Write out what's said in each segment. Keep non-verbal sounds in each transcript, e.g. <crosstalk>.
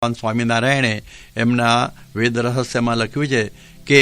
ભગવાન સ્વામિનારાયણે એમના વેદ રહસ્યમાં લખ્યું છે કે,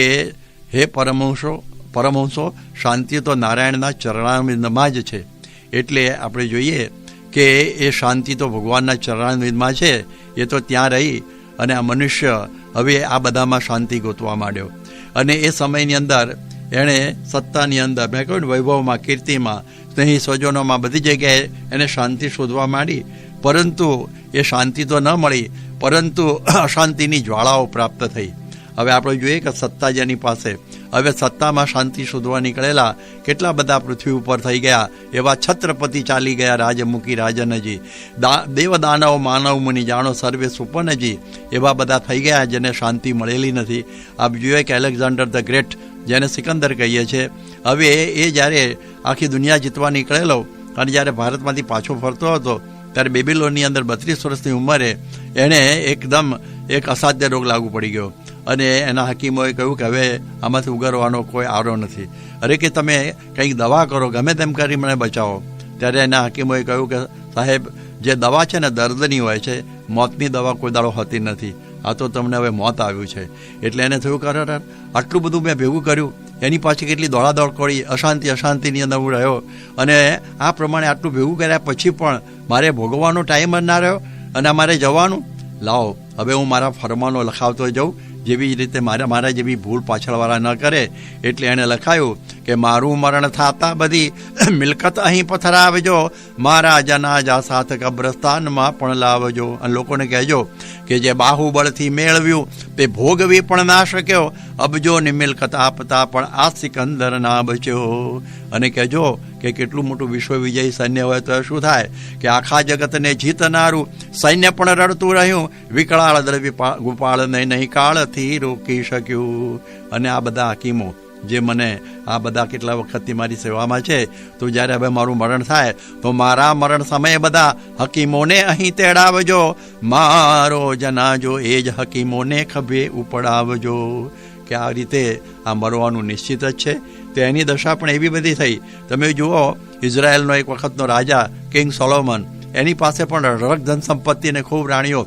હે પરમહંસો પરમહંસો, શાંતિ તો નારાયણના ચરણારવિંદમાં જ છે. એટલે આપણે જોઈએ કે એ શાંતિ તો ભગવાનના ચરણારવિંદમાં છે, એ તો ત્યાં રહી અને આ મનુષ્ય હવે આ બધામાં શાંતિ ગોતવા માંડ્યો. અને એ સમયની અંદર એણે સત્તાની અંદર, મેં કહ્યું વૈભવમાં, કીર્તિમાં, સ્નેહી સ્વજનોમાં બધી જગ્યાએ એને શાંતિ શોધવા માંડી. પરંતુ એ શાંતિ તો ન મળી પરંતુ અશાંતિની જ્વાળાઓ પ્રાપ્ત થઈ. હવે આપણે જોઈએ કે સત્તા જેની પાસે. હવે સત્તામાં શાંતિ શોધવા નીકળેલા કેટલા બધા પૃથ્વી ઉપર થઈ ગયા, એવા છત્રપતિ ચાલી ગયા રાજમુખી રાજનજી. દા દેવ માનવ મુનિ જાણો સર્વે સુપનજી એવા બધા થઈ ગયા જેને શાંતિ મળેલી નથી. આપ જોઈએ કે એલેક્ઝાન્ડર ધ ગ્રેટ, જેને સિકંદર કહીએ છીએ હવે એ જ્યારે આખી દુનિયા જીતવા નીકળેલો, અને જ્યારે ભારતમાંથી પાછો ફરતો હતો ત્યારે બેબીલોનની અંદર બત્રીસ વર્ષની ઉંમરે એણે એકદમ એક અસાધ્ય રોગ લાગુ પડી ગયો. અને એના હકીમોએ કહ્યું કે હવે આમાંથી ઉગારવાનો કોઈ આરો નથી. અરે કે તમે કંઈક દવા કરો, ગમે તેમ કરી મને બચાવો. ત્યારે એના હકીમોએ કહ્યું કે સાહેબ, જે દવા છે ને દર્દની હોય છે, મોતની દવા કોઈ દાડો હોતી નથી. આ તો તમને હવે મોત આવ્યું છે. એટલે એને થયું કરે આટલું બધું મેં ભેગું કર્યું. એની પાછી કેટલી દોડાદોડ કરી, અશાંતિ, અશાંતિની અંદર હું રહ્યો. અને આ પ્રમાણે આટલું ભેગું કર્યા પછી પણ મારે ભોગવવાનો ટાઈમ જ ના રહ્યો અને મારે જવાનું. લાવો. હવે હું મારા ફરમાનો લખાવતો જાઉં, જેવી રીતે મારા મારા જેવી ભૂલ પાછળવાળા ન કરે, એટલે એણે લખાયું કે મારું મરણ થાતા બધી <coughs> મિલકત અહીં પથરાવજો, મારા જનાજા સાથ કબ્રસ્તાનમાં પણ લાવજો. અને લોકોને કહેજો કે જે બાહુબળથી મેળવ્યું, તે ભોગવી પણ ના શક્યો. અબજોની મિલકત આપતા પણ આ સિકંદર ના બચ્યો. અને કહેજો કે કેટલું મોટું વિશ્વ વિજય સૈન્ય હોય તો શું થાય? કે આખા જગતને જીતનારું સૈન્ય પણ રડતું રહ્યું વિકળાળ દ્રવ્ય ગોપાળને નહીં કાળથી રોકી શક્યું. અને આ બધા હકીમો, જે મને આ બધા કેટલા વખતથી મારી સેવામાં છે, તો જ્યારે હવે મારું મરણ થાય, તો મારા મરણ સમયે બધા હકીમોને અહીં તેડાવજો. મારો જનાજો એ જ હકીમોને ખભે ઉપડાવજો. કે આ રીતે આ મરવાનું નિશ્ચિત જ છે. તો એની દશા પણ એવી બધી થઈ. તમે જુઓ, ઇઝરાયલનો એક વખતનો રાજા કિંગ સોલોમન, એની પાસે પણ રગ ધન સંપત્તિ અને ખૂબ રાણીઓ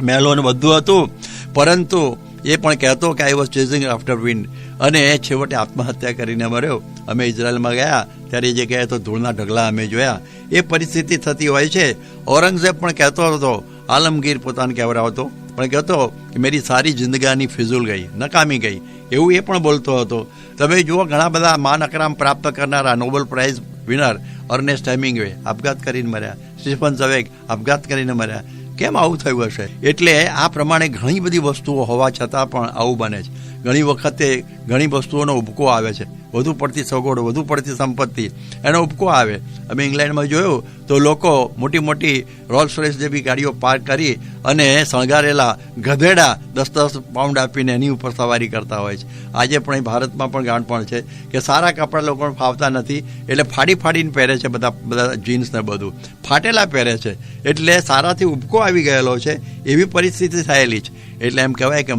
મહેલો ને બધું હતું, પરંતુ એ પણ કહેતો કે I was chasing after wind અને એ છેવટે આત્મહત્યા કરીને મર્યો. અમે ઇઝરાયલમાં ગયા, ત્યારે એ જગ્યાએ તો ધૂળના ઢગલા અમે જોયા. એ પરિસ્થિતિ થતી હોય છે. ઔરંગઝેબ પણ કહેતો હતો, આલમગીર પોતાને કહેવડાવતો પણ કહેતો કે, મારી સારી જિંદગાની ફિઝુલ ગઈ, નકામી ગઈ. એવું એ પણ બોલતો હતો. તમે જુઓ, ઘણા બધા માન અકરામ પ્રાપ્ત કરનારા Nobel prize winner Ernest Hemingway આપઘાત કરીને મર્યા. સ્ટીફન ઝવેક આપઘાત કરીને મર્યા. કેમ આવું થયું હશે? એટલે આ પ્રમાણે ઘણી બધી વસ્તુઓ હોવા છતાં પણ આવું બને છે. ઘણી વખતે ઘણી વસ્તુઓનો ઉબકો આવે છે. વધુ પડતી સગવડ, વધુ પડતી સંપત્તિ. એનો ઉપકો આવે. અમે ઇંગ્લેન્ડમાં જોયું તો લોકો મોટી મોટી રોલ્સ રોયસ જેવી ગાડીઓ પાર્ક કરી અને શણગારેલા ગધેડા દસ દસ પાઉન્ડ આપીને એની ઉપર સવારી કરતા હોય છે. આજે પણ અહીં ભારતમાં પણ ગાંઠપણ છે કે સારા કપડાં લોકોને ફાવતા નથી. એટલે ફાડી ફાડીને પહેરે છે બધા બધા જીન્સ ને બધું. ફાટેલા પહેરે છે. એટલે સારાથી ઉપકો આવી ગયેલો છે. એવી પરિસ્થિતિ થયેલી છે. એટલે એમ કહેવાય કે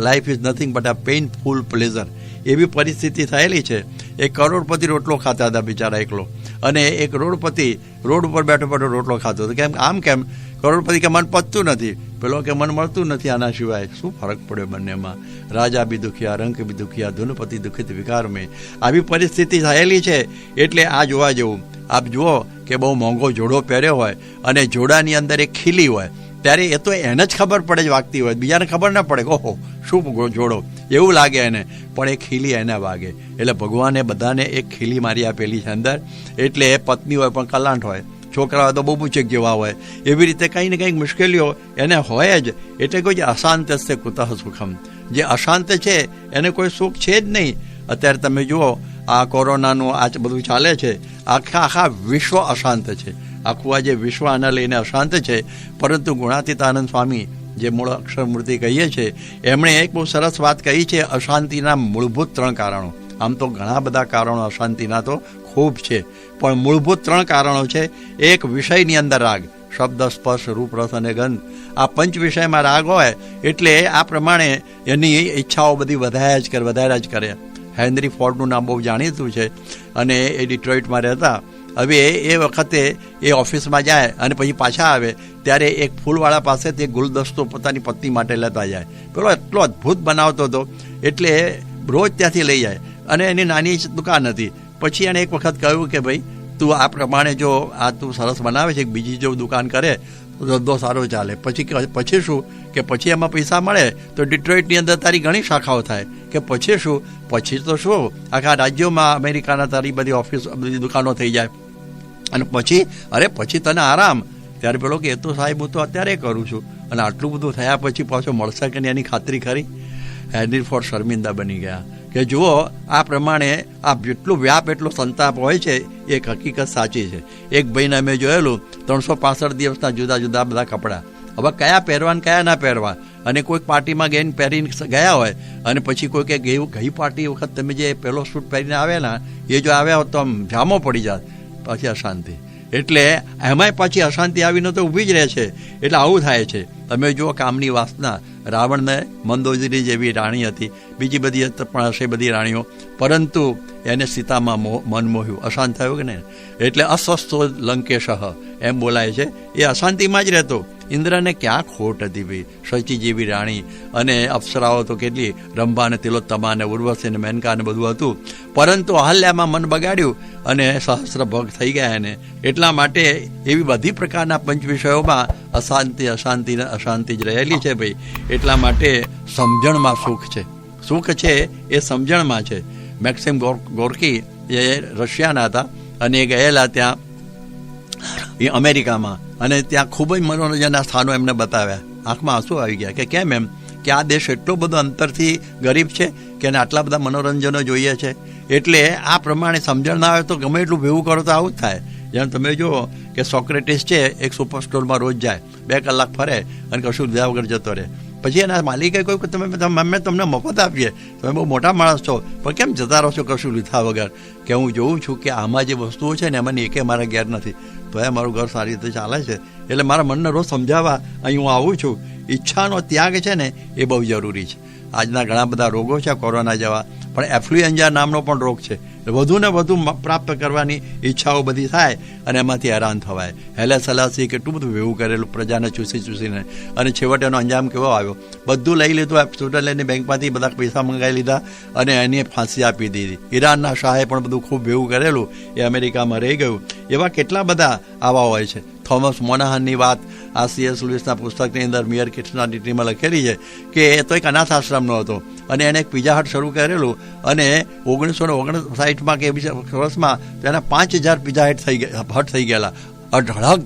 life is nothing but a painful pleasure એવી પરિસ્થિતિ થયેલી છે. એ કરોડપતિ રોટલો ખાતા હતા બિચારા એકલો. અને એક કરોડપતિ રોડ ઉપર બેઠો બેઠો રોટલો ખાતો હતો. કેમ, આમ કેમ? કરોડપતિ કે મન પતતું નથી. પેલો કે મન મળતું નથી આના સિવાય. શું ફરક પડ્યો બંનેમાં? રાજા બી દુખિયા, રંક બી દુખિયા, ધુનપતિ દુખિત વિકાર મેં આવી પરિસ્થિતિ થયેલી છે એટલે આ જોવા જેવું. આપ જુઓ કે બહુ મોંઘો જોડો પહેર્યો હોય અને જોડાની અંદર એક ખીલી હોય. ત્યારે એ તો એને જ ખબર પડે જ વાગતી હોય. બીજાને ખબર ના પડે ઓહો, શું જોડો. એવું લાગે એને. પણ એ ખીલી એને વાગે. એટલે ભગવાને બધાને એક ખીલી મારી આપેલી છે અંદર. એટલે એ પત્ની હોય પણ કલાંટ હોય. છોકરા હોય તો બહુ પૂછેક જેવા હોય. એવી રીતે કંઈ ને કંઈક મુશ્કેલીઓ એને હોય જ. એટલે કોઈ અશાંત છે કુતઃ સુખમ. જે અશાંત છે, એને કોઈ સુખ છે જ નહીં. અત્યારે તમે જુઓ, આ કોરોનાનું આ બધું ચાલે છે. આખા આખા વિશ્વ અશાંત છે. આખું આ જે વિશ્વ આના લઈને અશાંત છે. પરંતુ ગુણાતીતાનંદ સ્વામી જે મૂળ અક્ષરમૂર્તિ કહીએ છીએ, એમણે એક બહુ સરસ વાત કહી છે, અશાંતિના મૂળભૂત ત્રણ કારણો. આમ તો ઘણા બધા કારણો અશાંતિના તો ખૂબ છે, પણ મૂળભૂત ત્રણ કારણો છે. એક, વિષયની અંદર રાગ. શબ્દ, સ્પર્શ, રૂપ અને ગંધ. આ પંચ વિષયમાં રાગ હોય, એટલે આ પ્રમાણે એની ઈચ્છાઓ બધી વધાર્યા જ કરે વધાર્યા જ કરે. હેનરી ફોર્ડનું નામ બહુ જાણીતું છે અને એ ડિટ્રોઇટમાં રહેતા. હવે એ વખતે એ ઓફિસમાં જાય અને પછી પાછા આવે, ત્યારે એક ફૂલવાળા પાસે તે ગુલદસ્તો પોતાની પત્ની માટે લેતા જાય. પેલો એટલો અદ્ભુત બનાવતો હતો, એટલે રોજ ત્યાંથી લઈ જાય. અને એની નાની દુકાન હતી. પછી એણે એક વખત કહ્યું કે ભાઈ, તું આ પ્રમાણે જો આ તું સરસ બનાવે છે, બીજી જો દુકાન કરે, તો ધંધો સારો ચાલે. પછી પછી શું? કે પછી એમાં પૈસા મળે, તો ડિટ્રોઇટની અંદર તારી ઘણી શાખાઓ થાય. કે પછી શું? પછી તો શું? આખા રાજ્યોમાં અમેરિકાના તારી બધી ઓફિસ, બધી દુકાનો થઈ જાય. અને પછી, અરે પછી તને આરામ. ત્યારે પેલો કે, એ તો સાહેબ, હું તો અત્યારે કરું છું. અને આટલું બધું થયા પછી પાછો મળશે કે એની ખાતરી ખરી? હેનરી ફોર શર્મિંદા બની ગયા. કે જુઓ, આ પ્રમાણે આ જેટલું વ્યાપ, એટલો સંતાપ હોય છે, એ એક હકીકત સાચી છે. એક ભાઈને અમે જોયેલું, ત્રણસો પાસઠ દિવસના જુદા જુદા બધા કપડાં. હવે કયા પહેરવા ને કયા ના પહેરવા? અને કોઈક પાર્ટીમાં ગઈને પહેરીને ગયા હોય, અને પછી કોઈ કે ગઈ ગઈ પાર્ટી વખત તમે જે પહેલો સૂટ પહેરીને આવેલા, એ જો આવ્યા હોત તો આમ જામો પડી જાત. પછી અશાંતિ. એટલે એમાંય પાછી અશાંતિ આવીને તો ઊભી જ રહે છે. એટલે આવું થાય છે. તમે જુઓ કામની વાસના રાવણને મંદોદરી જેવી રાણી હતી. બીજી બધી પણ હશે બધી રાણીઓ. પરંતુ એને સીતામાં મન મોહ્યું. અશાંત થયું કે નહીં? એટલે અસ્વસ્થો લંકેશ એમ બોલાય છે. એ અશાંતિમાં જ રહેતો. ઇન્દ્રને ક્યાં ખોટ હતી ભાઈ? શચી જેવી રાણી. અને અપ્સરાઓ તો કેટલી? રંભા ને તિલોત્તમા ને ઉર્વશી ને બધું હતું. પરંતુ અહલ્યામાં મન બગાડ્યું અને સહસ્ર ભગ થઈ ગયા એને. એટલા માટે એવી બધી પ્રકારના પંચ વિષયોમાં અશાંતિ અશાંતિ અશાંતિ જ રહેલી છે ભાઈ. એટલા માટે સમજણમાં સુખ છે. સુખ છે એ સમજણમાં છે. મેક્સિમ ગોર, ગોર્કી એ રશિયાના હતા અને એ ગયેલા ત્યાં, એ અમેરિકામાં. અને ત્યાં ખૂબ જ મનોરંજનના સ્થાનો એમને બતાવ્યા. આંખમાં આંસુ આવી ગયા કે કેમ એમ? કે આ દેશ એટલો બધો અંતરથી ગરીબ છે કે એને આટલા બધા મનોરંજનો જોઈએ છે. એટલે આ પ્રમાણે સમજણ ના આવે તો ગમે એટલું ભેગું કરો તો આવું જ થાય. જેમ તમે જુઓ કે સોક્રેટિસ છે, એક સુપર સ્ટોરમાં રોજ જાય, બે કલાક ફરે અને કશું લીધા વગર જતો રહે. પછી એના માલિકે કહ્યું કે તમે તમે- અમે તમને મફત આપીએ, તમે બહુ મોટા માણસ છો, પણ કેમ જતા રહો છો કશું લીધા વગર? કે હું જોઉં છું કે આમાં જે વસ્તુઓ છે ને, એમાંની એકે મારા ઘેર નથી. તો એ મારું ઘર સારી રીતે ચાલે છે. એટલે મારા મનને રોજ સમજાવવા, અહીં હું આવું છું. ઈચ્છાનો ત્યાગ છે ને, એ બહુ જરૂરી છે. આજના ઘણા બધા રોગો છે કોરોના જેવા, પણ એફ્લુએન્જા નામનો પણ રોગ છે. વધુ ને વધુ પ્રાપ્ત કરવાની ઈચ્છાઓ બધી થાય અને એમાંથી હેરાન થવાય. હેલે સલાસી કેટલું બધું વેવું કરેલું, પ્રજાને ચૂસી ચૂસીને. અને છેવટે એનો અંજામ કેવો આવ્યો? બધું લઈ લીધું સ્વિટ્ઝરલેન્ડની બેંકમાંથી બધા પૈસા મંગાવી લીધા અને એની ફાંસી આપી દીધી. ઈરાનના શાહે પણ બધું ખૂબ ભેગું કરેલું, એ અમેરિકામાં રહી ગયું. એવા કેટલા બધા આવા હોય છે. થોમસ મોનાહનની વાત આ સીએસ લુઇસના પુસ્તકની અંદર મિયર કિટ્સના ડિટીમાં લખેલી છે કે એ તો એક અનાથ આશ્રમનો હતો અને એને એક પીઝા હટ શરૂ કરેલું અને ઓગણીસો ને ઓગણસાઠમાં કે બીજા વર્ષમાં તેના પાંચ હજાર પીઝા હટ થઈ ગયા હટ થઈ ગયેલા. અઢળક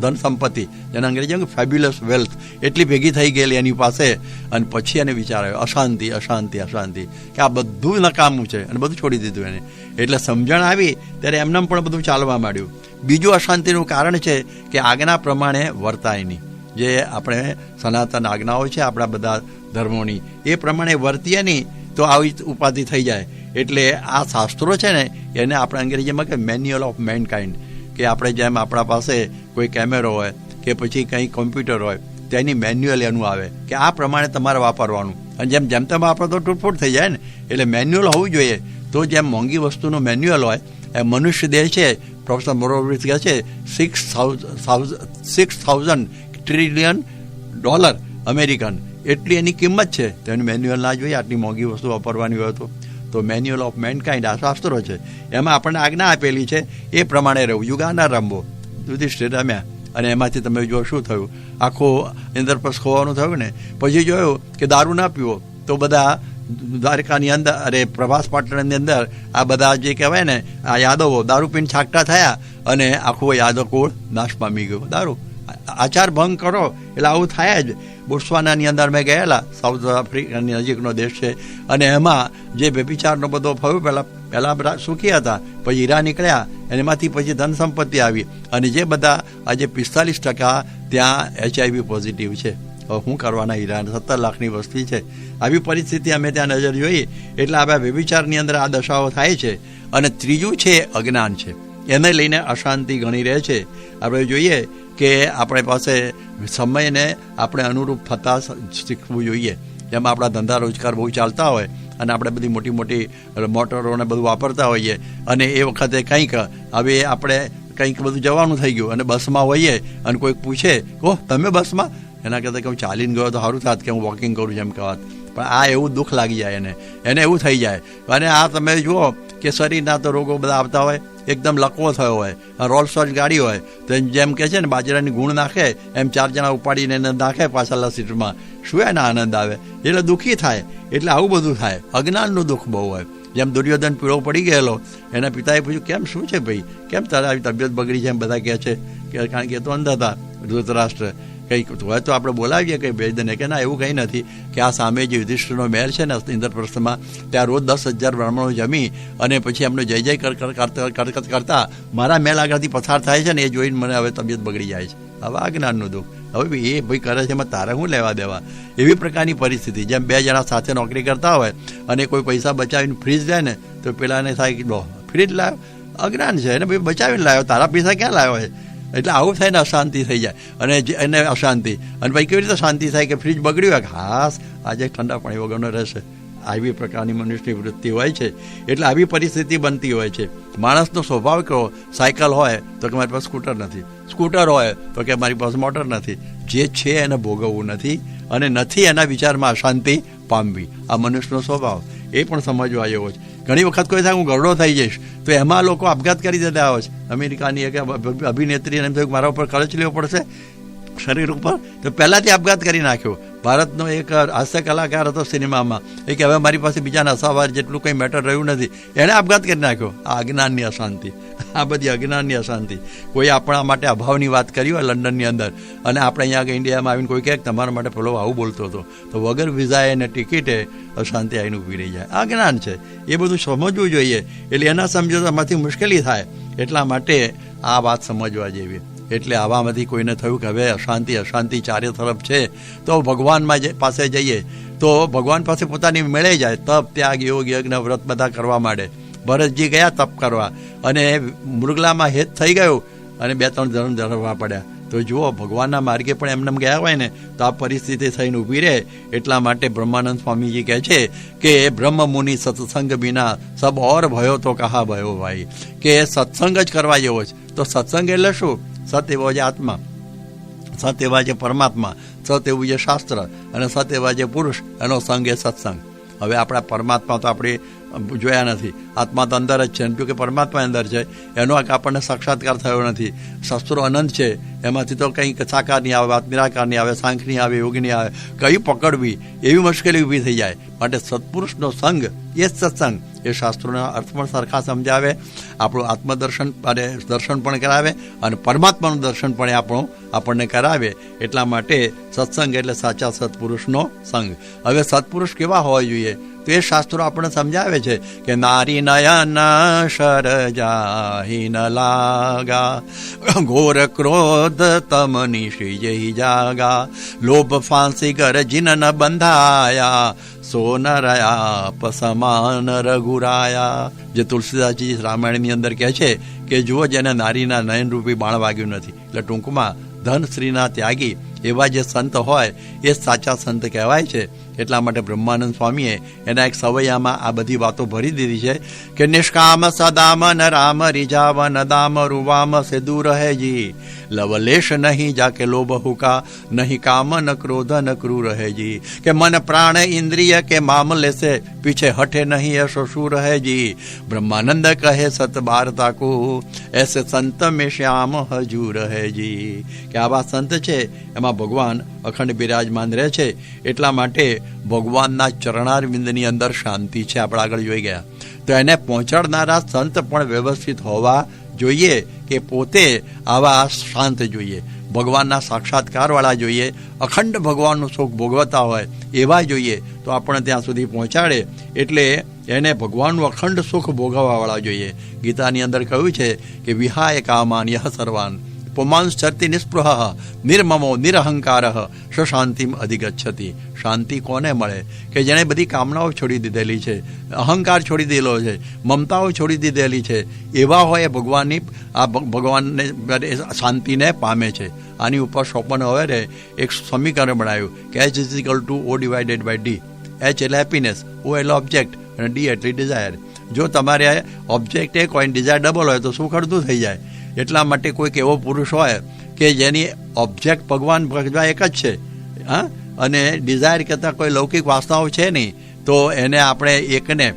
ધન સંપત્તિ. જેને અંગ્રેજીમાં ફેબ્યુલસ વેલ્થ એટલી ભેગી થઈ ગયેલી એની પાસે. અને પછી એને વિચાર આવ્યો, અશાંતિ અશાંતિ અશાંતિ. કે આ બધું નકામું છે અને બધું છોડી દીધું એને. એટલે સમજણ આવી, ત્યારે એમને પણ બધું ચાલવા માંડ્યું. બીજું અશાંતિનું કારણ છે કે આજ્ઞા પ્રમાણે વર્તાય નહીં. જે આપણે સનાતન આજ્ઞાઓ છે આપણા બધા ધર્મોની, એ પ્રમાણે વર્તીએ નહીં, તો આવી ઉપાધિ થઈ જાય. એટલે આ શાસ્ત્રો છે ને, એને આપણે અંગ્રેજીમાં કે મેન્યુઅલ ઓફ મેનકાઇન્ડ કે આપણે જેમ આપણા પાસે કોઈ કેમેરો હોય કે પછી કંઈ કોમ્પ્યુટર હોય, તેની મેન્યુઅલ એનું આવે કે આ પ્રમાણે તમારે વાપરવાનું. અને જેમ જેમ તેમ વાપરો તો તૂટફૂટ થઈ જાય ને, એટલે મેન્યુઅલ હોવું જોઈએ. તો જેમ મોંઘી વસ્તુનું મેન્યુઅલ હોય, એ મનુષ્ય દેહ છે પ્રોફેસર મોરોવિસ કહે છે six thousand six thousand trillion dollar American એટલી એની કિંમત છે. તો મેન્યુઅલ ના જોઈએ, આટલી મોંઘી વસ્તુ વાપરવાની હોય તો. તો મેન્યુઅલ ઓફ મેનકાઇન્ડ આ શાસ્ત્રો છે. એમાં આપણને આજ્ઞા આપેલી છે, એ પ્રમાણે રહેવું યુગાના રમવો યુધિષ્ઠિર રમ્યા. અને એમાંથી તમે જો શું થયું? આખો ઇન્દ્રપ્રસ્થ ખોવાનું થયું ને? પછી જોયું કે દારૂ ના પીવો. તો બધા દ્વારકાની અંદર, અરે પ્રભાસ પાટણની અંદર, આ બધા જે કહેવાય ને, આ યાદવો દારૂ પીને છાકટા થયા અને આખું યાદવ કુળ નાશ પામી ગયો. દારૂ. આચાર ભંગ કરો. એટલે આવું થાય જ. બોટ્સવાનાની અંદર મેં ગયેલા. સાઉથ આફ્રિકાની નજીકનો દેશ છે. અને એમાં જે વ્યભિચારનો બધો થયો પહેલાં પહેલાં બધા સુખી હતા. પછી હીરા નીકળ્યા. એમાંથી પછી ધન સંપત્તિ આવી. અને જે બધા આજે પિસ્તાલીસ ટકા ત્યાં એચઆઈવી પોઝિટિવ છે. શું કરવાના હીરા? સત્તર લાખની વસ્તી છે. આવી પરિસ્થિતિ અમે ત્યાં નજર જોઈએ એટલે આપણે વ્યભિચારની અંદર આ દશાઓ થાય છે. અને ત્રીજું છે અજ્ઞાન છે. એને લઈને અશાંતિ ઘણી રહે છે. આપણે જોઈએ કે આપણી પાસે સમયને આપણે અનુરૂપ થતા શીખવું જોઈએ. જેમાં આપણા ધંધા રોજગાર બહુ ચાલતા હોય અને આપણે બધી મોટી મોટી મોટરોને બધું વાપરતા હોઈએ અને એ વખતે કંઈક, હવે આપણે કંઈક બધું જવાનું થઈ ગયું અને બસમાં હોઈએ અને કોઈક પૂછે, ઓહ, તમે બસમાં? એના કરતાં કે હું ચાલીને ગયો તો સારું થાત કે હું વોકિંગ કરું જેમ કહેવાત. પણ આ એવું દુઃખ લાગી જાય એને. એને એવું થઈ જાય. અને આ તમે જુઓ કે શરીરના તો રોગો બધા આવતા હોય. એકદમ લકવો થયો હોય. રોલ્સ રોલ્સ ગાડી હોય. તો જેમ કે છે ને, બાજરાની ગુણ નાખે, એમ ચાર જણા ઉપાડીને એને નાખે પાછળના સીટમાં. શું એના આનંદ આવે? એટલે દુઃખી થાય. એટલે આવું બધું થાય. અજ્ઞાનનું દુઃખ બહુ હોય. જેમ દુર્યોધન પીળો પડી ગયેલો, એના પિતાએ પૂછ્યું, કેમ? શું છે ભાઈ? કેમ તારા આવી તબિયત બગડી છે? એમ બધા કહે છે. કે કારણ કે તો અંધ હતા ધૃતરાષ્ટ્ર. કંઈક હોય તો આપણે બોલાવીએ કંઈ ભેજને કે ના, એવું કંઈ નથી કે આ સામે જે યુધિષ્ઠિરનો મહેલ છે ને ઇન્દ્રપ્રસ્થમાં, ત્યાં રોજ દસ હજાર બ્રાહ્મણો જમી અને પછી એમનો જય જય કરકત કરતા મારા મહેલ આગળથી પસાર થાય છે ને, એ જોઈને મને હવે તબિયત બગડી જાય છે. હવે આ જ્ઞાનનું દુઃખ. હવે એ ભાઈ કરે છે, એમાં તારે શું લેવા દેવા? એવી પ્રકારની પરિસ્થિતિ. જેમ બે જણા સાથે નોકરી કરતા હોય અને કોઈ પૈસા બચાવીને ફ્રીજ લે ને, તો પેલાને થાય કે, લો, ફ્રીજ લાવ્યો અજ્ઞાન છે એને ભાઈ બચાવીને લાવ્યો તારા પૈસા ક્યાં લાવ્યો છે? એટલે આવું થાય ને અશાંતિ થઈ જાય. અને એને અશાંતિ. અને ભાઈ કેવી રીતે શાંતિ થાય કે ફ્રીજ બગડ્યું હોય ખાસ આજે ઠંડા પાણી વગરનો રહેશે. આવી પ્રકારની મનુષ્યની વૃત્તિ હોય છે. એટલે આવી પરિસ્થિતિ બનતી હોય છે. માણસનો સ્વભાવ કહો સાયકલ હોય તો કે મારી પાસે સ્કૂટર નથી. સ્કૂટર હોય તો કે મારી પાસે મોટર નથી. જે છે એને ભોગવવું નથી અને નથી એના વિચારમાં અશાંતિ પામવી. આ મનુષ્યનો સ્વભાવ. એ પણ સમજવા જેવો છે. ઘણી વખત કોઈ થાય હું ગરડો થઈ જઈશ. તો એમાં લોકો આપઘાત કરી દેતા હોય છે. અમેરિકાની એક અભિનેત્રીને એમ થયું મારા ઉપર ખર્ચ લેવો પડશે શરીર ઉપર. તો પહેલાંથી આપઘાત કરી નાખ્યો. ભારતનો એક હાસ્ય કલાકાર હતો સિનેમામાં. એ કે હવે મારી પાસે બીજાના અસાવાર જેટલું કંઈ મેટર રહ્યું નથી. એણે આપઘાત કરી નાખ્યો. આ અજ્ઞાનની અશાંતિ. આ બધી અજ્ઞાનની અશાંતિ. કોઈ આપણા માટે અભાવની વાત કરી હોય લંડનની અંદર, અને આપણે અહીંયા આગળ ઇન્ડિયામાં આવીને કોઈ કહે તમારા માટે પેલો આવું બોલતો હતો, તો વગર વિઝાએ અને ટિકિટે અશાંતિ આવીને ઊભી રહી જાય. આ જ્ઞાન છે. એ બધું સમજવું જોઈએ. એટલે એના સમજો તો મુશ્કેલી થાય એટલા માટે આ વાત સમજવા જેવી. એટલે આવામાંથી કોઈને થયું કે હવે અશાંતિ અશાંતિ ચારે તરફ છે, તો ભગવાનમાં પાસે જઈએ, તો ભગવાન પાસે પોતાની મેળે જાય, તપ, ત્યાગ, યોગ, યજ્ઞ, વ્રત બધા કરવા માંડે. ભરતજી ગયા તપ કરવા અને મૃગલામાં હેત થઈ ગયું અને બે ત્રણ ધર્મ ધરવા પડ્યા. તો જુઓ, ભગવાનના માર્ગે પણ એમને ગયા હોય ને, તો આ પરિસ્થિતિ થઈને ઊભી રહે. એટલા માટે બ્રહ્માનંદ સ્વામીજી કહે છે કે, બ્રહ્મ મુનિ સત્સંગ વિના સબ ઓર ભયો તો કહા ભયો ભાઈ. કે સત્સંગ જ કરવા જેવો છે. તો સત્સંગ એટલે શું? સત એવો જે આત્મા સત એવા છે પરમાત્મા સત એવું છે શાસ્ત્ર અને સત એવા છે પુરુષ, એનો સંગ એ સત્સંગ. હવે આપણા પરમાત્મા તો આપણે જોયા નથી. આત્મા તો અંદર જ છે. કે પરમાત્મા અંદર છે. એનો આપણને સાક્ષાત્કાર થયો નથી. શસ્ત્રો અનંત છે. એમાંથી તો કંઈ સાકાર નહીં આવે વાત નિરાકારની આવે સાંખની આવે યોગીની આવે. કઈ પકડવી? એવી મુશ્કેલી ઊભી થઈ જાય. માટે સત્પુરુષનો સંગ એ જ સત્સંગ. એ શાસ્ત્રોના અર્થ પણ સરખા સમજાવે, આપણું આત્મદર્શન અને દર્શન પણ કરાવે અને પરમાત્માનું દર્શન પણ આપણું, આપણને કરાવે. એટલા માટે સત્સંગ એટલે સાચા સત્પુરુષનો સંગ. હવે સત્પુરુષ કેવા હોવા જોઈએ? તો એ શાસ્ત્રો આપણને સમજાવે છે કે નારી નયન શર જાહી લાગા ઘોર ક્રોધ તમ નિશી જાગા લોભ ફાંસી કર જીન ન બંધાયા સોનરયા પસમાન રઘુરાયા જે તુલસીદાસજી રામાયણની અંદર કહે છે કે, જુઓ જેને નારીના નયનરૂપી બાણ વાગ્યું નથી. એટલે ટૂંકમાં ધન શ્રીના ત્યાગી એવા જે સંત હોય, એ સાચા સંત કહેવાય છે. એટલા માટે બ્રહ્માનંદ સ્વામીએ એના એક સવૈયામાં આ બધી વાતો ભરી દીધી છે કે નિષ્કામ સદામ ન રામ રીજાવ ન દામ રૂવામ સિદુ દૂર હે જી. લવલેશ નહીં જાકે લોભ હુકા, નહીં કામ ન ક્રોધ ન ક્રૂર હે જી કે મન પ્રાણ ઇન્દ્રિય કે મામલે સે પીછે હઠે નહીં એસો શું રહે જી બ્રહ્માનંદ કહે સત બાર કો એસે સંત મે શ્યામ હજુ. રહે જી કે આવા સંત છે, એમાં ભગવાન અખંડ બિરાજમાન રહે છે, એટલા માટે ભગવાનના ચરણારવિંદની અંદર શાંતિ છે. આપણે આગળ જોઈ ગયા. તો એને પહોંચાડનારા સંત પણ વ્યવસ્થિત હોવા જોઈએ કે પોતે આવા શાંત જોઈએ. ભગવાનના સાક્ષાત્કારવાળા જોઈએ, અખંડ ભગવાનનું સુખ ભોગવતા હોય એવા જોઈએ, તો આપણે ત્યાં સુધી પહોંચાડે. એટલે એને ભગવાનનું અખંડ સુખ ભોગવવાવાળા જોઈએ. ગીતાની અંદર કહ્યું છે કે વિહાય કામાન યહ સર્વાન. પુમાંસ ચરતી નિસ્પૃહ નિર્મમો નિરહંકાર સશાંતિમ અધિગચ્છતિ શાંતિ કોને મળે કે જેણે બધી કામનાઓ છોડી દીધેલી છે અહંકાર છોડી દીધેલો છે મમતાઓ છોડી દીધેલી છે એવા હોય ભગવાનની આ ભગવાનને શાંતિને પામે છે આની ઉપર સોપન હવે એક સમીકરણ બનાવ્યું કે H is equal to O divided by D H એટલે હેપીનેસ ઓ એટલે ઓબ્જેક્ટ અને ડી એટલે ડિઝાયર જો તમારે ઓબ્જેક્ટ એક હોય ડિઝાયર ડબલ હોય, તો સુખ અડધું થઈ જાય? એટલા માટે કોઈક એવો પુરુષ હોય કે જેની ઓબ્જેક્ટ ભગવાન ભગવા એક જ છે, હા? અને ડિઝાયર કરતાં કોઈ લૌકિક વાસનાઓ છે નહીં, તો એને આપણે એકને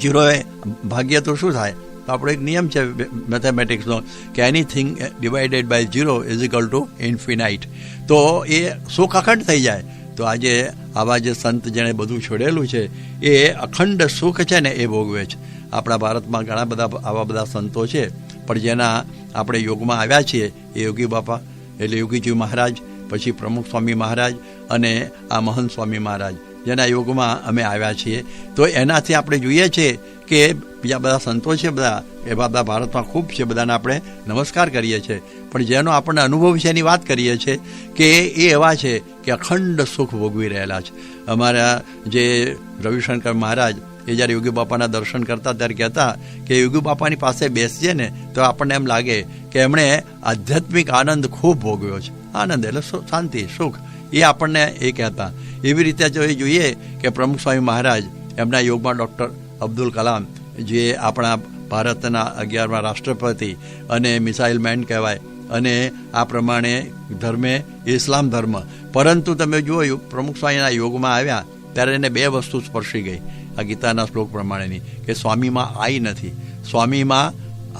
જીરોએ ભાગ્ય તો શું થાય? તો આપણો એક નિયમ છે મેથેમેટિક્સનો કે anything divided by zero is equal to infinite તો એ સુખ અખંડ થઈ જાય. તો આજે આવા જે સંત જેણે બધું છોડેલું છે, એ અખંડ સુખ છે ને એ ભોગવે છે. આપણા ભારતમાં ઘણા બધા આવા બધા સંતો છે. પણ જેના આપણે યોગમાં આવ્યા છીએ, એ યોગી બાપા, એટલે યોગીજી મહારાજ, પછી પ્રમુખ સ્વામી મહારાજ અને આ મહંત સ્વામી મહારાજ જેના યોગમાં અમે આવ્યા છીએ. તો એનાથી આપણે જોઈએ છીએ કે બીજા બધા સંતો છે બધા, એવા બધા ભારતમાં ખૂબ છે, બધાને આપણે નમસ્કાર કરીએ છીએ. પણ જેનો આપણને અનુભવ છે એની વાત કરીએ છીએ કે એ એવા છે કે અખંડ સુખ ભોગવી રહેલા છે. અમારા જે રવિશંકર મહારાજ એ જ્યારે યોગી બાપાના દર્શન કરતા ત્યારે કહેતા કે યોગી બાપાની પાસે બેસીએ ને તો આપણને એમ લાગે કે એમણે આધ્યાત્મિક આનંદ ખૂબ ભોગવ્યો છે. આનંદ એટલે શાંતિ, સુખ, એ આપણને એ કહેતા. એવી રીતે જો એ જોઈએ કે પ્રમુખ સ્વામી મહારાજ, એમના યોગમાં ડૉક્ટર અબ્દુલ કલામ, જે આપણા ભારતના અગિયારમા રાષ્ટ્રપતિ અને મિસાઇલ મેન કહેવાય, અને આ પ્રમાણે ધર્મે ઇસ્લામ ધર્મ. પરંતુ તમે જુઓ, પ્રમુખ સ્વામીના યોગમાં આવ્યા, ત્યારે એને બે વસ્તુ સ્પર્શી ગઈ. આ ગીતાના શ્લોક પ્રમાણેની કે સ્વામીમાં આઈ નથી, સ્વામીમાં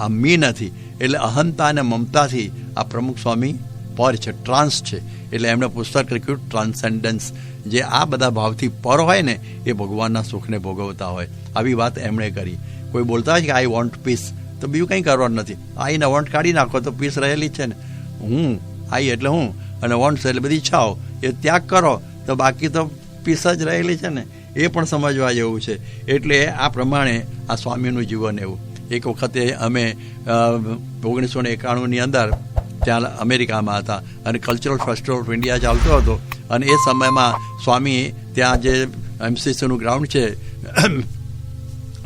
આ મી નથી, એટલે અહંતા અને મમતાથી આ પ્રમુખ સ્વામી પર છે ટ્રાન્સ છે. એટલે એમણે પુસ્તક લખ્યું ટ્રાન્સેન્ડન્સ જે આ બધા ભાવથી પર હોય ને, એ ભગવાનના સુખને ભોગવતા હોય. આવી વાત એમણે કરી. કોઈ બોલતા હોય કે આઈ વોન્ટ પીસ તો બીજું કંઈ કરવાનું નથી. આઈને વોન્ટ કાઢી નાખો તો પીસ રહેલી છે ને. હું, આઈ એટલે હું. અને વોન્ટ્સ એટલે બધી ઈચ્છાઓ એ ત્યાગ કરો, તો બાકી તો પીસ જ રહેલી છે ને. એ પણ સમજવા જેવું છે. એટલે આ પ્રમાણે આ સ્વામીનું જીવન એવું. એક વખતે અમે ઓગણીસો ને એકાણુંની અંદર ત્યાં અમેરિકામાં હતા અને કલ્ચરલ ફેસ્ટિવલ ઓફ ઇન્ડિયા ચાલતો હતો અને એ સમયમાં સ્વામી ત્યાં જે એમસીસીનું ગ્રાઉન્ડ છે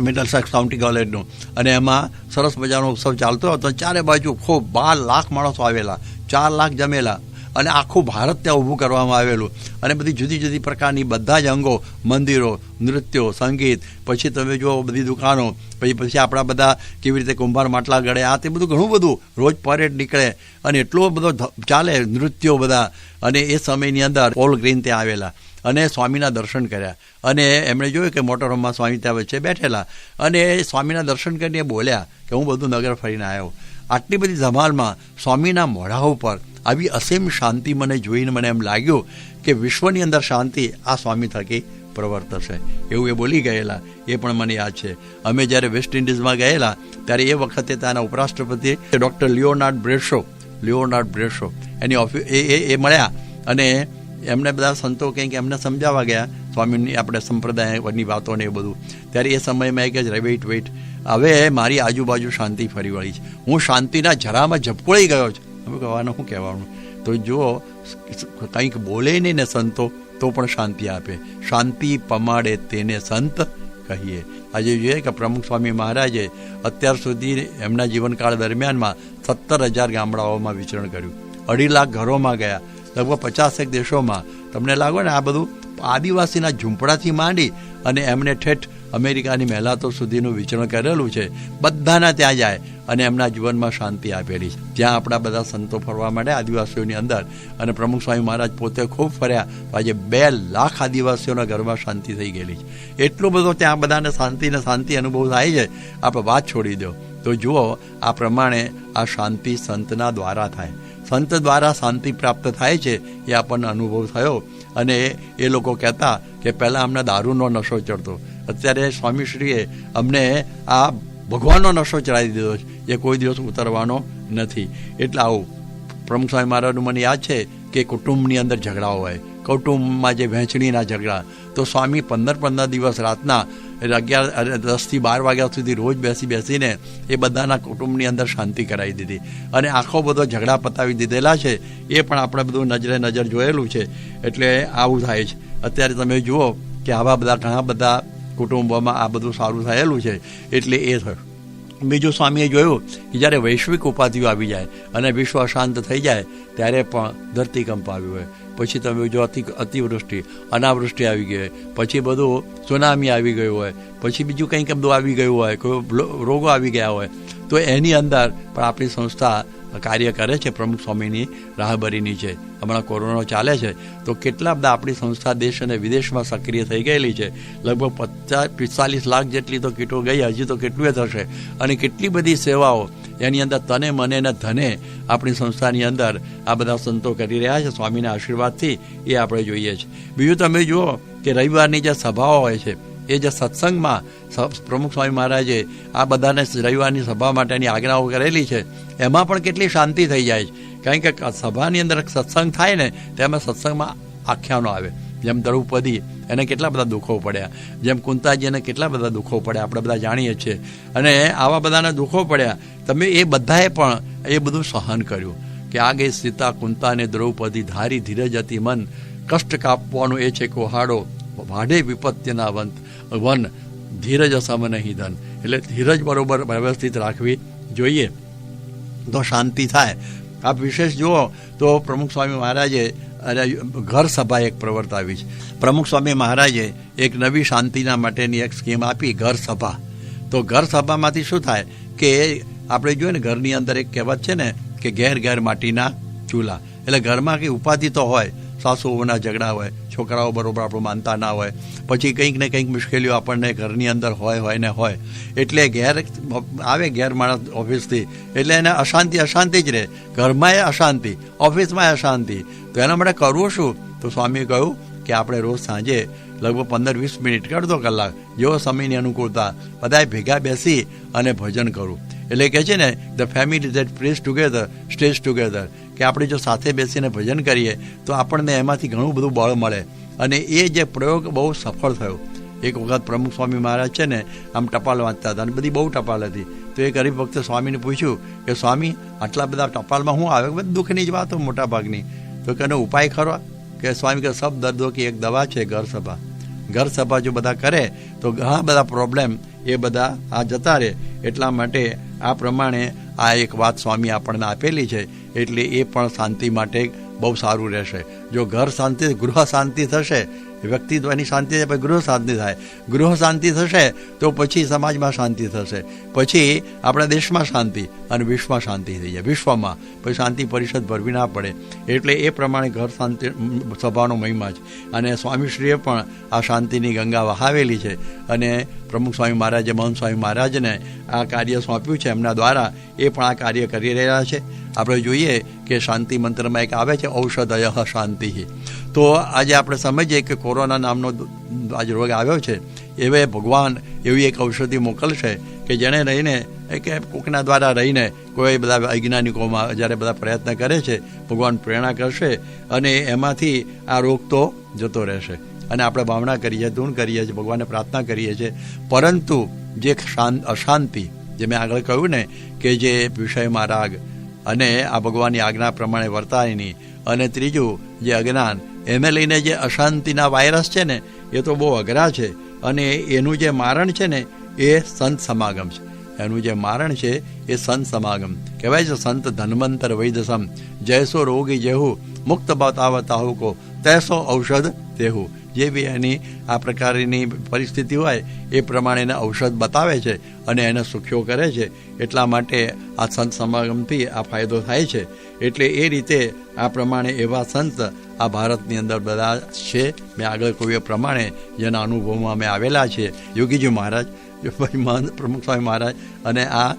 મિડલ સેક્સ કાઉન્ટી કોલેજનું અને એમાં સરસ મજાનો ઉત્સવ ચાલતો હતો. ચારે બાજુ ખૂબ બાર લાખ માણસો આવેલા, ચાર લાખ જમેલા. અને આખું ભારત ત્યાં ઊભું કરવામાં આવેલું. અને બધી જુદી જુદી પ્રકારની બધા જ અંગો, મંદિરો, નૃત્યો, સંગીત, પછી તમે જુઓ બધી દુકાનો, પછી પછી આપણા બધા કેવી રીતે કુંભાર માટલા ગળે, આ તે બધું ઘણું બધું રોજ પરેડ નીકળે. અને એટલો બધો ચાલે નૃત્યો બધા. અને એ સમયની અંદર ઓલ ગ્રીન ત્યાં આવેલા. અને સ્વામીના દર્શન કર્યા. અને એમણે જોયું કે મોટરહોમમાં સ્વામી ત્યાં વચ્ચે બેઠેલા. અને સ્વામીના દર્શન કરીને બોલ્યા કે હું બધું નગર ફરીને આવ્યો. આટલી બધી ધમાલમાં સ્વામીના મોઢા ઉપર આવી અસીમ શાંતિ મને જોઈને મને એમ લાગ્યું કે વિશ્વની અંદર શાંતિ આ સ્વામી થકી પ્રવર્તશે. એવું એ બોલી ગયેલા, એ પણ મને યાદ છે. અમે જ્યારે વેસ્ટ ઇન્ડિઝમાં ગયેલા, ત્યારે એ વખતે ત્યાંના ઉપરાષ્ટ્રપતિ ડૉક્ટર લિયોનાર્ડ બ્રેશો લિયોનાર્ડ બ્રેશો, એની ઓફિસ એ એ મળ્યા અને એમને બધા સંતો કંઈક એમને સમજાવવા ગયા સ્વામીની આપણે સંપ્રદાયની વાતોને એ બધું. ત્યારે એ સમયમાં એ કહે વેઇટ વેઇટ હવે મારી આજુબાજુ શાંતિ ફરી વળી છે. હું શાંતિના જરામાં ઝપકોળી ગયો છું. અમે કહેવાનું શું કહેવાનું? તો જો કંઈક બોલે નહીં ને સંતો, તો પણ શાંતિ આપે. શાંતિ પમાડે તેને સંત કહીએ. આજે જોઈએ કે પ્રમુખ સ્વામી મહારાજે અત્યાર સુધી એમના જીવનકાળ દરમિયાનમાં સત્તર હજાર ગામડાઓમાં વિચરણ કર્યું. અઢી લાખ ઘરોમાં ગયા. લગભગ પચાસેક દેશોમાં. તમને લાગો ને આ બધું આદિવાસીના ઝૂંપડાથી માંડી અને એમને ઠેઠ અમેરિકાની મહેલાતો સુધીનું વિચરણ કરેલું છે. બધાના ત્યાં જાય. અને એમના જીવનમાં શાંતિ આપેલી છે. જ્યાં આપણા બધા સંતો ફરવા માટે આદિવાસીઓની અંદર. અને પ્રમુખ સ્વામી મહારાજ પોતે ખૂબ ફર્યા. આજે બે લાખ આદિવાસીઓના ઘરમાં શાંતિ થઈ ગયેલી છે. એટલું બધો ત્યાં બધાને શાંતિ ને શાંતિ અનુભવ થાય છે. આપણે વાત છોડી દો. તો જુઓ, આ પ્રમાણે આ શાંતિ સંતના દ્વારા થાય. સંત દ્વારા શાંતિ પ્રાપ્ત થાય છે એ આપણને અનુભવ થયો. અને એ લોકો કહેતા કે પહેલાં અમને દારૂનો નશો ચડતો. અત્યારે સ્વામીશ્રીએ અમને આ ભગવાનનો નશો ચડાવી દીધો છે. એ કોઈ દિવસ ઉતરવાનો નથી. એટલે આવું પ્રમુખ સ્વામી મહારાજનું મને યાદ છે કે કુટુંબની અંદર ઝઘડા હોય. કુટુંબમાં જે વહેંચણીના ઝઘડા. તો સ્વામી પંદર પંદર દિવસ રાતના અગિયાર દસથી બાર વાગ્યા સુધી રોજ બેસી બેસીને એ બધાના કુટુંબની અંદર શાંતિ કરાવી દીધી. અને આખો બધો ઝઘડા પતાવી દીધેલા છે. એ પણ આપણે બધું નજરે નજર જોયેલું છે. એટલે આવું થાય છે. અત્યારે તમે જુઓ કે આવા બધા ઘણા બધા કુટુંબોમાં આ બધું સારું થયેલું છે, એટલે એ થયું. બીજું સ્વામીએ જોયું કે જ્યારે વૈશ્વિક ઉપાધિઓ આવી જાય અને વિશ્વ અશાંત થઈ જાય, ત્યારે પણ ધરતીકંપ આવ્યું હોય. પછી તમે જો અતિ, અતિવૃષ્ટિ, અનાવૃષ્ટિ આવી ગઈ હોય, પછી બધું સુનામી આવી ગયું હોય, પછી બીજું કંઈક બધું આવી ગયું હોય, કોઈ રોગો આવી ગયા હોય, તો એની અંદર પણ આપણી સંસ્થા કાર્ય કરે છે પ્રમુખ સ્વામીની રાહબરીની છે. હમણાં કોરોના ચાલે છે. તો કેટલા બધા આપણી સંસ્થા દેશ અને વિદેશમાં સક્રિય થઈ ગયેલી છે? લગભગ પચાસ, પિસ્તાલીસ લાખ જેટલી તો કીટો ગઈ, હજી તો કેટલું થશે. અને કેટલી બધી સેવાઓ એની અંદર તને, મને ને ધને આપણી સંસ્થાની અંદર આ બધા સંતો કરી રહ્યા છે. સ્વામીના આશીર્વાદથી એ આપણે જોઈએ છીએ બીજું તમે જુઓ કે રવિવારની જે સભાઓ હોય છે, એ જે સત્સંગમાં પ્રમુખ સ્વામી મહારાજે આ બધાને રવિવારની સભા માટેની આજ્ઞાઓ કરેલી છે. એમાં પણ કેટલી શાંતિ થઈ જાય છે. કારણ કે સભાની અંદર સત્સંગ થાય ને તેમાં સત્સંગમાં આખ્યાનો આવે. જેમ દ્રૌપદી એને કેટલા બધા દુઃખો પડ્યા. જેમ કુંતાજીને કેટલા બધા દુઃખો પડ્યા, આપણે બધા જાણીએ છીએ. અને આવા બધાના દુઃખો પડ્યા, તમે એ બધાએ પણ એ બધું સહન કર્યું. કે આગે સીતા કુંતાને દ્રૌપદી ધારી ધીરજ હતી મન. કષ્ટ કાપવાનું એ છે કોહાડો, વાઢે વિપત્તિના વંત. વન, ધીરજ અસમ નહીં ધન. એટલે ધીરજ બરોબર વ્યવસ્થિત રાખવી જોઈએ. તો શાંતિ થાય. આપ વિશેષ જુઓ તો પ્રમુખ સ્વામી મહારાજે ઘર સભા એક પ્રવર્તાવી છે. પ્રમુખ સ્વામી મહારાજે એક નવી શાંતિના માટેની એક સ્કીમ આપી ઘર સભા. તો ઘર સભામાંથી શું થાય કે આપણે જોઈએ ને ઘરની અંદર એક કહેવત છે ને કે ઘેર ઘેર માટીના ચૂલા. એટલે ઘરમાં કંઈ ઉપાધિ તો હોય સાસુઓના ઝઘડા હોય છોકરાઓ બરાબર આપણું માનતા ના હોય. પછી કંઈક ને કંઈક મુશ્કેલીઓ આપણને ઘરની અંદર હોય હોય ને હોય. એટલે ઘેર આવે ઘેર માણસ ઓફિસથી. એટલે એને અશાંતિ અશાંતિ જ રહે. ઘરમાં એ અશાંતિ, ઓફિસમાં અશાંતિ. તો એના માટે કરવું શું? તો સ્વામીએ કહ્યું કે આપણે રોજ સાંજે લગભગ પંદર, વીસ મિનિટ અડધો કલાક જેવો સમયની અનુકૂળતા બધાએ ભેગા બેસી અને ભજન કરું. એટલે કહે છે ને the family that prays together stays together કે આપણે જો સાથે બેસીને ભજન કરીએ, તો આપણને એમાંથી ઘણું બધું બળ મળે. અને એ જે પ્રયોગ બહુ સફળ થયો. એક વખત પ્રમુખ સ્વામી મહારાજ છે ને, આમ ટપાલ વાંચતા હતા અને બધી બહુ ટપાલ હતી. તો એ ગરીબ વખતે સ્વામીને પૂછ્યું કે, સ્વામી, આટલા બધા ટપાલમાં હું આવે? બધું દુઃખની જ વાતો મોટા ભાગની તો કે, એનો ઉપાય ખરો? કે સ્વામી કે, સબ દર્દો કે એક દવા છે ઘર સભા. ઘર સભા જો બધા કરે, તો ઘણા બધા પ્રોબ્લેમ એ બધા આ જતા રહે. એટલા માટે આ પ્રમાણે આ એક વાત સ્વામી આપણને આપેલી છે. એટલે એ પણ શાંતિ માટે બહુ સારું રહેશે. જો ઘર શાંતિ ગૃહ શાંતિ થશે વ્યક્તિત્વની શાંતિ થાય, પછી ગૃહ શાંતિ થાય. ગૃહ શાંતિ થશે તો પછી સમાજમાં શાંતિ થશે. પછી આપણા દેશમાં શાંતિ અને વિશ્વમાં શાંતિ થઈ જાય. વિશ્વમાં. પછી શાંતિ પરિષદ ભરવી ના પડે. એટલે એ પ્રમાણે ઘર શાંતિ, સભાનો મહિમા છે. અને સ્વામીશ્રીએ પણ આ શાંતિની ગંગા વહાવેલી છે. અને પ્રમુખ સ્વામી મહારાજે, મહંત સ્વામી મહારાજને આ કાર્ય સોંપ્યું છે. એમના દ્વારા એ પણ આ કાર્ય કરી રહ્યા છે. આપણે જોઈએ કે શાંતિ મંત્રમાં એક આવે છે ઔષધય શાંતિ. તો આજે આપણે સમજીએ કે કોરોના નામનો આજે રોગ આવ્યો છે, એવે ભગવાન એવી એક ઔષધિ મોકલશે કે જેણે રહીને કે કોકના દ્વારા રહીને કોઈ બધા વૈજ્ઞાનિકોમાં જ્યારે બધા પ્રયત્ન કરે છે, ભગવાન પ્રેરણા કરશે અને એમાંથી આ રોગ તો જતો રહેશે. અને આપણે ભાવના કરીએ, ધૂન કરીએ છીએ ભગવાનને પ્રાર્થના કરીએ છીએ. પરંતુ જે શાંત, અશાંતિ, જે મેં આગળ કહ્યું ને, કે જે વિષયમાં રાગ અને આ ભગવાનની આજ્ઞા પ્રમાણે વર્તાયની અને ત્રીજું, જે અજ્ઞાન, એને લઈને જે અશાંતિના વાયરસ છે ને, એ તો બહુ અઘરા છે. અને એનું જે મારણ છે ને, એ સંત સમાગમ છે. એનું જે મારણ છે, એ સંત સમાગમ. કહેવાય છે સંત ધન્વંતર વૈદસમ. જયસો રોગી જેહુ, મુક્ત બતાવતાહુ કો તૈસો ઔષધ તેહુ. જે બી એની આ પ્રકારની પરિસ્થિતિ હોય, એ પ્રમાણે એને ઔષધ બતાવે છે અને એને સુખ્યો કરે છે. એટલા માટે આ સંત સમાગમથી આ ફાયદો થાય છે. એટલે એ રીતે આ પ્રમાણે એવા સંત આ ભારતની અંદર બધા છે. મેં આગળ કહ્યું પ્રમાણે જેના અનુભવમાં અમે આવેલા છે. યોગીજી મહારાજ પ્રમુખ સ્વામી મહારાજ અને આ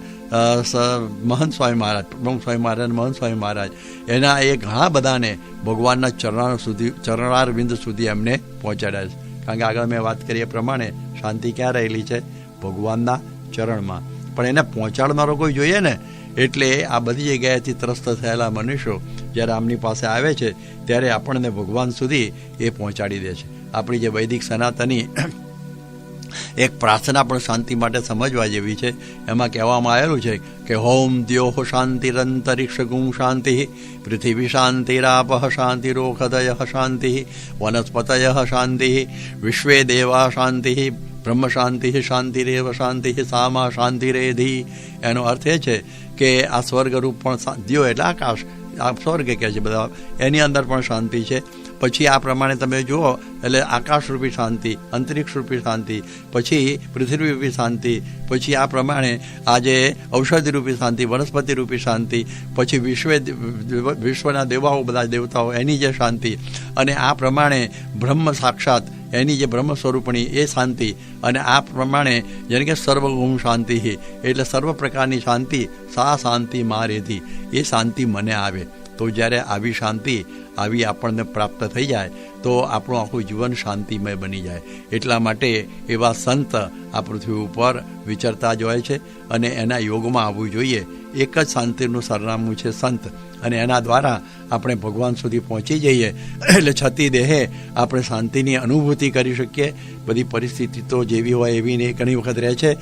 મહંત સ્વામી મહારાજ, પ્રમુખ સ્વામી મહારાજ મહંત સ્વામી મહારાજ, એના એ ઘણા બધાને ભગવાનના ચરણાર સુધી, ચરણારવિંદ સુધી એમને પહોંચાડ્યા છે. કારણ કે આગળ મેં વાત કરી એ પ્રમાણે શાંતિ ક્યાં રહેલી છે? ભગવાનના ચરણમાં. પણ એને પહોંચાડનારો કોઈ જોઈએ ને, એટલે આ બધી જગ્યાએથી ત્રસ્ત થયેલા મનુષ્યો જ્યારે આમની પાસે આવે છે, ત્યારે આપણને ભગવાન સુધી એ પહોંચાડી દે છે. આપણી જે વૈદિક સનાતની એક પ્રાર્થના પણ શાંતિ માટે સમજવા જેવી છે. એમાં કહેવામાં આવેલું છે કે, હોમ દ્યોહ શાંતિરંતરિક્ષ ગુમ શાંતિ, પૃથ્વી શાંતિરાપ શાંતિરોખદય શાંતિ વનસ્પતય શાંતિ, વિશ્વે દેવા શાંતિ, બ્રહ્મ શાંતિ શાંતિરેવ શાંતિ, સામા શાંતિરેધી એનો અર્થ એ છે કે આ સ્વર્ગરૂપ પણ દ્યો એટલે આકાશ. આ સ્વર્ગ કહે છે બધા. એની અંદર પણ શાંતિ છે. પછી આ પ્રમાણે તમે જુઓ, એટલે આકાશરૂપી શાંતિ, અંતરિક્ષરૂપી શાંતિ, પછી પૃથ્વીરૂપી શાંતિ, પછી આ પ્રમાણે આજે ઔષધિરૂપી શાંતિ, વનસ્પતિરૂપી શાંતિ, પછી વિશ્વે, વિશ્વના દેવાઓ બધા દેવતાઓ, એની જે શાંતિ અને આ પ્રમાણે બ્રહ્મ સાક્ષાત, એની જે બ્રહ્મ સ્વરૂપણી એ શાંતિ અને આ પ્રમાણે જેને કે સર્વગુમ શાંતિ એટલે સર્વ પ્રકારની શાંતિ, સા શાંતિ મારેથી, એ શાંતિ મને આવે. તો જ્યારે આવી શાંતિ આવી આપણને પ્રાપ્ત થઈ જાય. તો આપણું આખું જીવન શાંતિમય બની જાય. એટલા માટે એવા સંત આ પૃથ્વી ઉપર વિચરતા જ હોય છે અને એના યોગમાં આવવું જોઈએ. એક જ શાંતિનું સરનામું છે સંત. અને એના દ્વારા આપણે ભગવાન સુધી પહોંચી જઈએ. એટલે છતી દેહે આપણે શાંતિની અનુભૂતિ કરી શકીએ. બધી પરિસ્થિતિ તો જેવી હોય એવી ને ઘણી વખત રહે છે.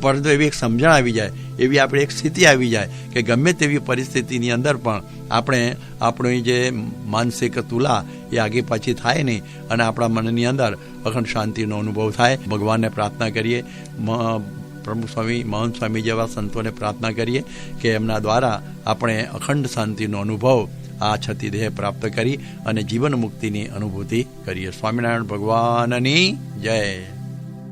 પરંતુ એવી એક સમજણ આવી જાય. એવી આપણે એક સ્થિતિ આવી જાય કે ગમે તેવી પરિસ્થિતિની અંદર પણ આપણે આપણી જે માનસિક તુલા એ આગે પાછી થાય નહીં અને આપણા મનની અંદર અખંડ શાંતિનો અનુભવ થાય. ભગવાનને પ્રાર્થના કરીએ પ્રમુખ સ્વામી, મહંત સ્વામી જેવા સંતોને પ્રાર્થના કરીએ કે એમના દ્વારા આપણે અખંડ શાંતિનો અનુભવ આ છતી દેહ પ્રાપ્ત કરી અને જીવન મુક્તિની અનુભૂતિ કરીએ. સ્વામિનારાયણ ભગવાનની જય.